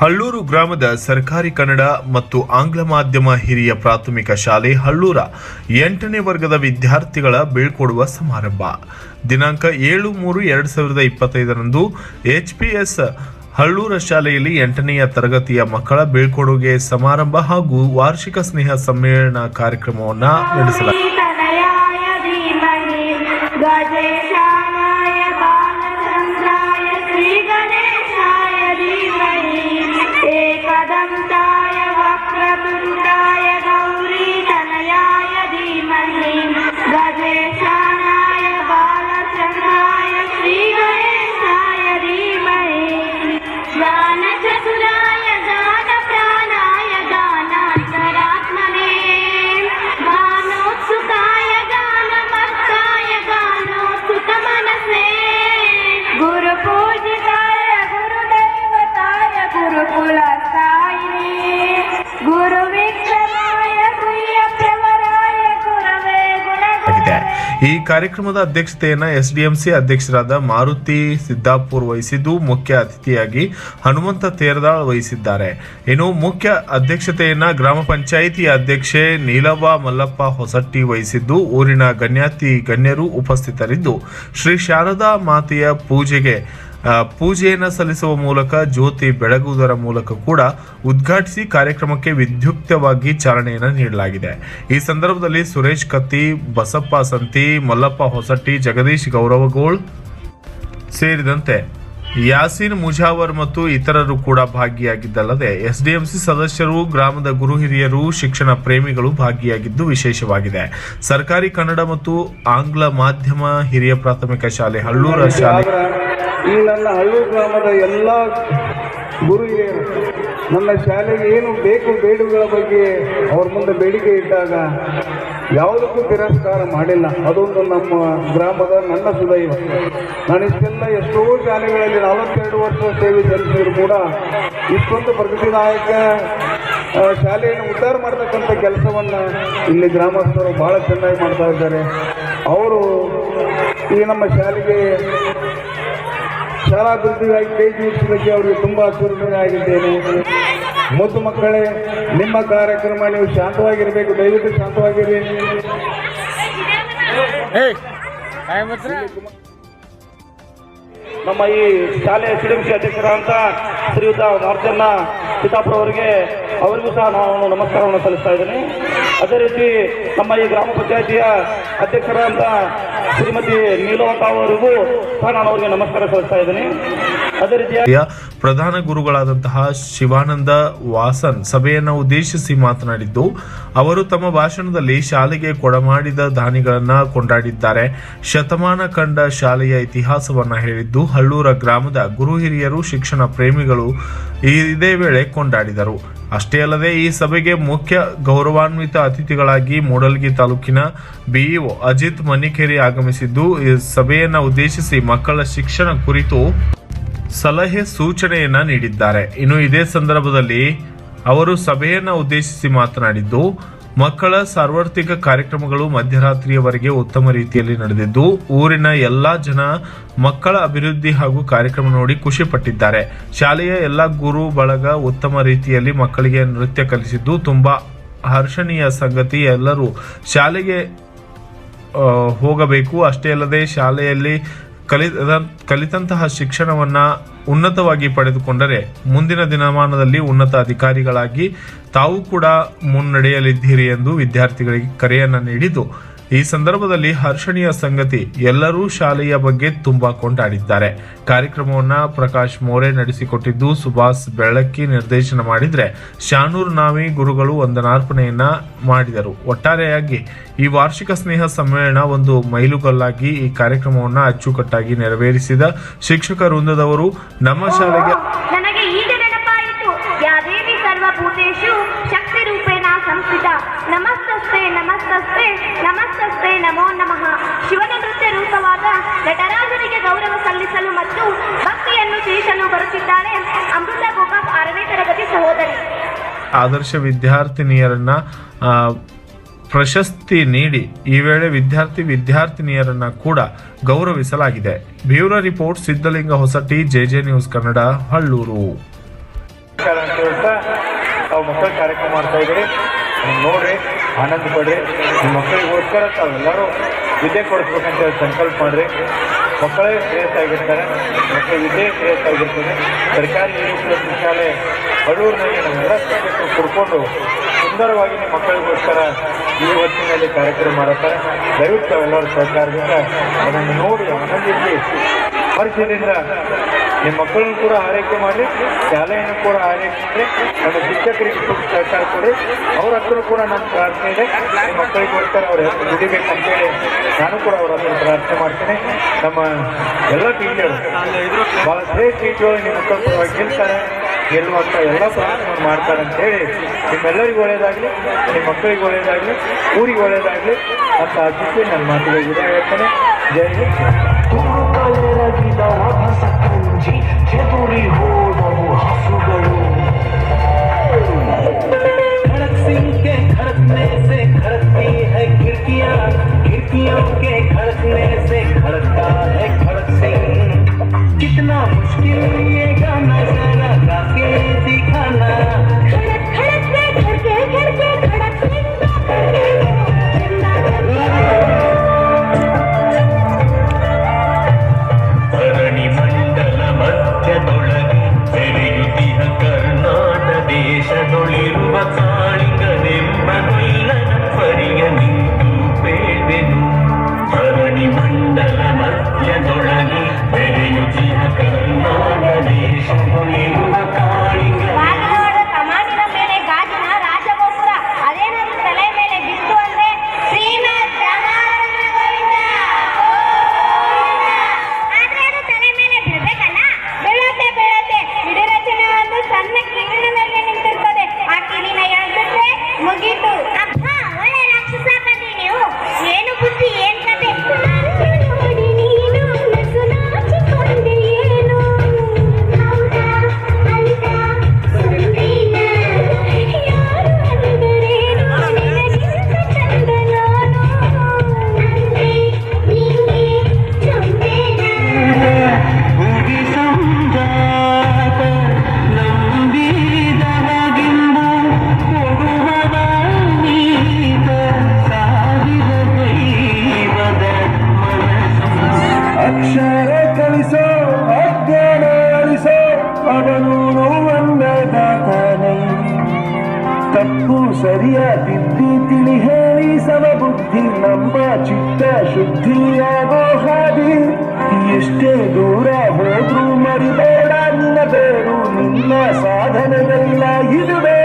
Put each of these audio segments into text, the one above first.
ಹಳ್ಳೂರು ಗ್ರಾಮದ ಸರ್ಕಾರಿ ಕನ್ನಡ ಮತ್ತು ಆಂಗ್ಲ ಮಾಧ್ಯಮ ಹಿರಿಯ ಪ್ರಾಥಮಿಕ ಶಾಲೆ ಹಳ್ಳೂರ ಎಂಟನೇ ವರ್ಗದ ವಿದ್ಯಾರ್ಥಿಗಳ ಬೀಳ್ಕೊಡುವ ಸಮಾರಂಭ. ದಿನಾಂಕ ಏಳು ಮೂರು ಎರಡು ಸಾವಿರದ ಇಪ್ಪತ್ತೈದರಂದು ಎಚ್ ಪಿ ಎಸ್ ಹಳ್ಳೂರ ಶಾಲೆಯಲ್ಲಿ ಎಂಟನೆಯ ತರಗತಿಯ ಮಕ್ಕಳ ಬೀಳ್ಕೊಡುಗೆ ಸಮಾರಂಭ ಹಾಗೂ ವಾರ್ಷಿಕ ಸ್ನೇಹ ಸಮ್ಮೇಳನ ಕಾರ್ಯಕ್ರಮವನ್ನು ನಡೆಸಲಾಗಿದೆ. ಈ ಕಾರ್ಯಕ್ರಮದ ಅಧ್ಯಕ್ಷತೆಯನ್ನ ಎಸ್ಡಿಎಂಸಿ ಅಧ್ಯಕ್ಷರಾದ ಮಾರುತಿ ಸಿದ್ದಾಪುರ್ ವಹಿಸಿದ್ದು ಮುಖ್ಯ ಅತಿಥಿಯಾಗಿ ಹನುಮಂತ ತೇರದಾಳ್ ವಹಿಸಿದ್ದಾರೆ. ಇನ್ನು ಮುಖ್ಯ ಅಧ್ಯಕ್ಷತೆಯನ್ನ ಗ್ರಾಮ ಪಂಚಾಯಿತಿ ಅಧ್ಯಕ್ಷೆ ನೀಲವ್ವ ಮಲ್ಲಪ್ಪ ಹೊಸಟ್ಟಿ ವಹಿಸಿದ್ದು, ಊರಿನ ಗಣ್ಯಾತಿ ಗಣ್ಯರು ಉಪಸ್ಥಿತರಿದ್ದು, ಶ್ರೀ ಶಾರದಾ ಮಾತೆಯ ಪೂಜೆಗೆ ಪೂಜೆಯನ್ನು ಸಲ್ಲಿಸುವ ಮೂಲಕ ಜ್ಯೋತಿ ಬೆಳಗುವುದರ ಮೂಲಕ ಕೂಡ ಉದ್ಘಾಟಿಸಿ ಕಾರ್ಯಕ್ರಮಕ್ಕೆ ವಿದ್ಯುಕ್ತವಾಗಿ ಚಾಲನೆಯನ್ನು ನೀಡಲಾಗಿದೆ. ಈ ಸಂದರ್ಭದಲ್ಲಿ ಸುರೇಶ್ ಕತ್ತಿ, ಬಸಪ್ಪ ಸಂತಿ, ಮಲ್ಲಪ್ಪ ಹೊಸಟ್ಟಿ, ಜಗದೀಶ್ ಗೌರವಗೋಳ್ ಸೇರಿದಂತೆ ಯಾಸೀನ್ ಮುಜಾವರ್ ಮತ್ತು ಇತರರು ಕೂಡ ಭಾಗಿಯಾಗಿದ್ದಲ್ಲದೆ, ಎಸ್ಡಿಎಂಸಿ ಸದಸ್ಯರು, ಗ್ರಾಮದ ಗುರು ಹಿರಿಯರು, ಶಿಕ್ಷಣ ಪ್ರೇಮಿಗಳು ಭಾಗಿಯಾಗಿದ್ದು ವಿಶೇಷವಾಗಿದೆ. ಸರ್ಕಾರಿ ಕನ್ನಡ ಮತ್ತು ಆಂಗ್ಲ ಮಾಧ್ಯಮ ಹಿರಿಯ ಪ್ರಾಥಮಿಕ ಶಾಲೆ, ಹಳ್ಳೂರ ಶಾಲೆ ಈ ನನ್ನ ಹಳ್ಳಿ ಗ್ರಾಮದ ಎಲ್ಲ ಗುರು ನನ್ನ ಶಾಲೆಗೆ ಏನು ಬೇಕು ಬೇಡುಗಳ ಬಗ್ಗೆ ಅವ್ರ ಮುಂದೆ ಬೇಡಿಕೆ ಇಟ್ಟಾಗ ಯಾವುದಕ್ಕೂ ತಿರಸ್ಕಾರ ಮಾಡಿಲ್ಲ. ಅದೊಂದು ನಮ್ಮ ಗ್ರಾಮದ ನನ್ನ ಸುದೈವ. ನಾನು ಇಷ್ಟೆಲ್ಲ ಎಷ್ಟೋ ಶಾಲೆಗಳಲ್ಲಿ ನಲವತ್ತೆರಡು ವರ್ಷ ಸೇವೆ ಸಲ್ಲಿಸಿದ್ರು ಕೂಡ ಇಷ್ಟೊಂದು ಪ್ರಗತಿದಾಯಕ ನಾಯಕ ಶಾಲೆಯನ್ನು ಉದ್ಧಾರ ಮಾಡತಕ್ಕಂಥ ಕೆಲಸವನ್ನು ಇಲ್ಲಿ ಗ್ರಾಮಸ್ಥರು ಭಾಳ ಚೆನ್ನಾಗಿ ಮಾಡ್ತಾ ಇದ್ದಾರೆ. ಅವರು ಈ ನಮ್ಮ ಶಾಲೆಗೆ ಶಾಲಾಭಿವೃದ್ಧಿಗಾಗಿ ಕೈ ಜೋಡಿಸಿದ್ದಕ್ಕೆ ಅವರಿಗೆ ತುಂಬ ಆಗಿದ್ದೇನೆ. ಮುದ್ದು ಮಕ್ಕಳೇ ನಿಮ್ಮ ಕಾರ್ಯಕ್ರಮ ನೀವು ಶಾಂತವಾಗಿರಬೇಕು ದಯವಿಟ್ಟು ಶಾಂತವಾಗಿರಿ. ನಮ್ಮ ಈ ಶಾಲೆಯ ಸಿಡಿಂಸಿ ಅಧ್ಯಕ್ಷರಾದಂಥ ಶ್ರೀಯುತ ನಾರ್ಜನ್ನ ಅವರಿಗೆ ಅವರಿಗೂ ಸಹ ನಾನು ನಮಸ್ಕಾರವನ್ನು ಸಲ್ಲಿಸ್ತಾ ಇದ್ದೀನಿ. ಅದೇ ರೀತಿ ನಮ್ಮ ಈ ಗ್ರಾಮ ಪಂಚಾಯಿತಿಯ ಅಧ್ಯಕ್ಷರಾದಂಥ ಶ್ರೀಮತಿ ನೀಲವಂತ ಅವರಿಗೂ ಸಹ ನಾನು ಅವರಿಗೆ ನಮಸ್ಕಾರ ಸಲ್ಲಿಸ್ತಾ ಇದ್ದೀನಿ. ಪ್ರಧಾನ ಗುರುಗಳಾದಂತಹ ಶಿವಾನಂದ ವಾಸನ್ ಸಭೆಯನ್ನು ಉದ್ದೇಶಿಸಿ ಮಾತನಾಡಿದ್ದು, ಅವರು ತಮ್ಮ ಭಾಷಣದಲ್ಲಿ ಶಾಲೆಗೆ ಕೊಡಮಾಡಿದ ದಾನಿಗಳನ್ನ ಕೊಂಡಾಡಿದ್ದಾರೆ. ಶತಮಾನ ಕಂಡ ಶಾಲೆಯ ಇತಿಹಾಸವನ್ನ ಹೇಳಿದ್ದು, ಹಳ್ಳೂರ ಗ್ರಾಮದ ಗುರು ಹಿರಿಯರು, ಶಿಕ್ಷಣ ಪ್ರೇಮಿಗಳು ಇದೇ ವೇಳೆ ಕೊಂಡಾಡಿದರು. ಅಷ್ಟೇ ಅಲ್ಲದೆ, ಈ ಸಭೆಗೆ ಮುಖ್ಯ ಗೌರವಾನ್ವಿತ ಅತಿಥಿಗಳಾಗಿ ಮೂಡಲ್ಗಿ ತಾಲೂಕಿನ ಬಿಇಒ ಅಜಿತ್ ಮನಿಕೇರಿ ಆಗಮಿಸಿದ್ದು, ಈ ಸಭೆಯನ್ನು ಉದ್ದೇಶಿಸಿ ಮಕ್ಕಳ ಶಿಕ್ಷಣ ಕುರಿತು ಸಲಹೆ ಸೂಚನೆಯನ್ನ ನೀಡಿದ್ದಾರೆ. ಇನ್ನು ಇದೇ ಸಂದರ್ಭದಲ್ಲಿ ಅವರು ಸಭೆಯನ್ನು ಉದ್ದೇಶಿಸಿ ಮಾತನಾಡಿದ್ದು, ಮಕ್ಕಳ ಸಾರ್ವತ್ರಿಕ ಕಾರ್ಯಕ್ರಮಗಳು ಮಧ್ಯರಾತ್ರಿಯವರೆಗೆ ಉತ್ತಮ ರೀತಿಯಲ್ಲಿ ನಡೆದಿದ್ದು, ಊರಿನ ಎಲ್ಲಾ ಜನ ಮಕ್ಕಳ ಅಭಿವೃದ್ಧಿ ಹಾಗೂ ಕಾರ್ಯಕ್ರಮ ನೋಡಿ ಖುಷಿ ಪಟ್ಟಿದ್ದಾರೆ. ಶಾಲೆಯ ಎಲ್ಲ ಗುರು ಬಳಗ ಉತ್ತಮ ರೀತಿಯಲ್ಲಿ ಮಕ್ಕಳಿಗೆ ನೃತ್ಯ ಕಲಿಸಿದ್ದು, ತುಂಬಾ ಹರ್ಷಣೀಯ ಸಂಗತಿ. ಎಲ್ಲರೂ ಶಾಲೆಗೆ ಹೋಗಬೇಕು. ಅಷ್ಟೇ ಅಲ್ಲದೆ ಶಾಲೆಯಲ್ಲಿ ಕಲಿತ ಕಲಿತಂತಹ ಶಿಕ್ಷಣವನ್ನ ಉನ್ನತವಾಗಿ ಪಡೆದುಕೊಂಡರೆ ಮುಂದಿನ ದಿನಮಾನದಲ್ಲಿ ಉನ್ನತ ಅಧಿಕಾರಿಗಳಾಗಿ ತಾವು ಕೂಡ ಮುನ್ನಡೆಯಲಿದ್ದೀರಿ ಎಂದು ವಿದ್ಯಾರ್ಥಿಗಳಿಗೆ ಕರೆಯನ್ನ ನೀಡಿದ್ದು ಈ ಸಂದರ್ಭದಲ್ಲಿ ಹರ್ಷಣೀಯ ಸಂಗತಿ ಎಲ್ಲರೂ ಶಾಲೆಯ ಬಗ್ಗೆ ತುಂಬಾ ಕೊಂಡಾಡಿದ್ದಾರೆ. ಕಾರ್ಯಕ್ರಮವನ್ನ ಪ್ರಕಾಶ್ ಮೋರೆ ನಡೆಸಿಕೊಟ್ಟಿದ್ದು ಸುಭಾಷ್ ಬೆಳಕ್ಕಿ ನಿರ್ದೇಶನ ಮಾಡಿದ್ರೆ ಶಾನೂರ್ ನಾವಿ ಗುರುಗಳು ವಂದನಾರ್ಪಣೆಯನ್ನ ಮಾಡಿದರು. ಒಟ್ಟಾರೆಯಾಗಿ ಈ ವಾರ್ಷಿಕ ಸ್ನೇಹ ಸಮ್ಮೇಳನ ಒಂದು ಮೈಲುಗಲ್ಲಾಗಿ ಈ ಕಾರ್ಯಕ್ರಮವನ್ನು ಅಚ್ಚುಕಟ್ಟಾಗಿ ನೆರವೇರಿಸಿದ ಶಿಕ್ಷಕ ವೃಂದದವರು ನಮ್ಮ ಶಾಲೆಗೆ ನಮಸ್ತಸ್ತೆ ನಮಸ್ತಸ್ತೆ ನಮೋ ನಮಃ. ಶಿವನ ನೃತ್ಯ ರೂಪವಾದ ನಟರಾಜನಿಗೆ ಗೌರವ ಸಲ್ಲಿಸಲು ಮತ್ತು ಭಕ್ತಿಯನ್ನು ತಿಳಿಸಲು ಬರುತ್ತಿದ್ದಾರೆ ಅಮೃತ ಗೋಪಾಪ್ ಆರನೇ ತರಗತಿ ಸಹೋದರಿ. ಆದರ್ಶ ವಿದ್ಯಾರ್ಥಿನಿಯರನ್ನ ಪ್ರಶಸ್ತಿ ನೀಡಿ ಈ ವೇಳೆ ವಿದ್ಯಾರ್ಥಿ ವಿದ್ಯಾರ್ಥಿನಿಯರನ್ನ ಕೂಡ ಗೌರವಿಸಲಾಗಿದೆ. Bureau report Siddalinga Hosati JJ news Kannada Hallur. ಕಾರ್ಯಕ್ರಮ ಮಾಡ್ತಾ ಇದ್ದೀರಿ. ನೋಡ್ರಿ. ಆನಂದ ಪಡ್ರಿ ನಿಮ್ಮ ಮಕ್ಕಳಿಗೋಸ್ಕರ ತಾವೆಲ್ಲರೂ ವಿದ್ಯೆ ಕೊಡಿಸ್ಬೇಕಂತ ಹೇಳಿ ಸಂಕಲ್ಪ ಮಾಡ್ರಿ. ಮಕ್ಕಳೇ ಶ್ರೇಯಸ್ ಆಗಿರ್ತಾರೆ ಮಕ್ಕಳ ವಿದ್ಯೆ ಶ್ರೇಯಸ್ ಆಗಿರ್ತದೆ ಸರ್ಕಾರಿ ಹಿರಿಯ ಶಾಲೆ ಬಡೂರಿನಲ್ಲಿ ನಮ್ಮೆಲ್ಲ ಶಿಕ್ಷಕರು ಕುಡ್ಕೊಂಡು ಸುಂದರವಾಗಿ ನಿಮ್ಮ ಮಕ್ಕಳಿಗೋಸ್ಕರ ಈ ಹೊತ್ತಿನಲ್ಲಿ ಕಾರ್ಯಕ್ರಮ ಮಾಡುತ್ತಾರೆ. ದಯವಿಟ್ಟು ತಾವೆಲ್ಲರೂ ಸರ್ಕಾರದಿಂದ ಅದನ್ನು ನೋಡಿ ಆನಂದಿಸಿ ಹರ್ಷದಿಂದ ನಿಮ್ಮ ಮಕ್ಕಳನ್ನು ಕೂಡ ಆರೈಕೆ ಮಾಡಿ, ಶಾಲೆಯನ್ನು ಕೂಡ ಆರೈಕೆ ಮಾಡಿ, ನಮ್ಮ ಶಿಕ್ಷಕರಿಗೆ ಸಹಕಾರ ಕೊಡಿ. ಅವ್ರ ಹತ್ರ ಕೂಡ ನಮ್ಮ ಪ್ರಾರ್ಥನೆ ಇದೆ. ನಿಮ್ಮ ಮಕ್ಕಳಿಗೋಸ್ಕರ ಅವ್ರ ದುಡಿಬೇಕಂತೇಳಿ ನಾನು ಕೂಡ ಅವ್ರ ಹತ್ರ ಪ್ರಾರ್ಥನೆ ಮಾಡ್ತೀನಿ. ನಮ್ಮ ಎಲ್ಲ ಟೀಚರ್ ಭಾಳ ಶ್ರೇಷ್ಠ ಟೀಚರ್ಗಳು ನಿಮ್ಮ ಮಕ್ಕಳ ಪರವಾಗಿ ಗೆಲ್ತಾರೆ ಗೆಲ್ಲುವಂಥ ಎಲ್ಲ ಪ್ರಾರ್ಥನೆ ಮಾಡ್ತಾರೆ ಅಂತ ಹೇಳಿ ನಿಮ್ಮೆಲ್ಲರಿಗೂ ಒಳ್ಳೇದಾಗಲಿ ನಿಮ್ಮ ಮಕ್ಕಳಿಗೆ ಒಳ್ಳೇದಾಗಲಿ ಊರಿಗೆ ಒಳ್ಳೇದಾಗಲಿ ಅಂತ ಆಶಿಸಿ ನನ್ನ ಮಾತುಗಳಿಗೆ ಹೇಳ್ತೇನೆ. ಜೈ ಹಿಂದ್. ತಪ್ಪು ಸರಿಯ ತಿದ್ದಿ ತಿಳಿ ಹೇಳಿ ಸಮಬುದ್ಧಿ ನಮ್ಮ ಚಿತ್ತ ಶುದ್ಧಿಯಾಗೋ ಹಾದಿ ಎಷ್ಟೇ ದೂರ ಹೋದ್ರೂ ಮರಿಬೇಡ ನಿನ್ನ ಬೇರು, ನಿನ್ನ ಇದು ಇದುವೇ.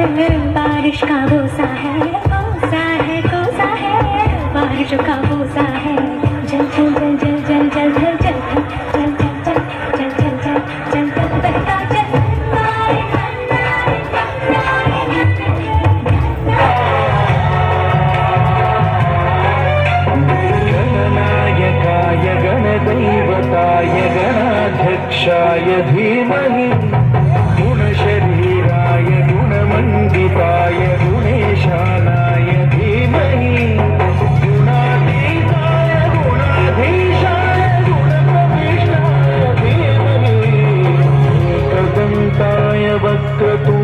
बारिश का भूसा है भूसा है भूसा है बारिश का भूसा है। эту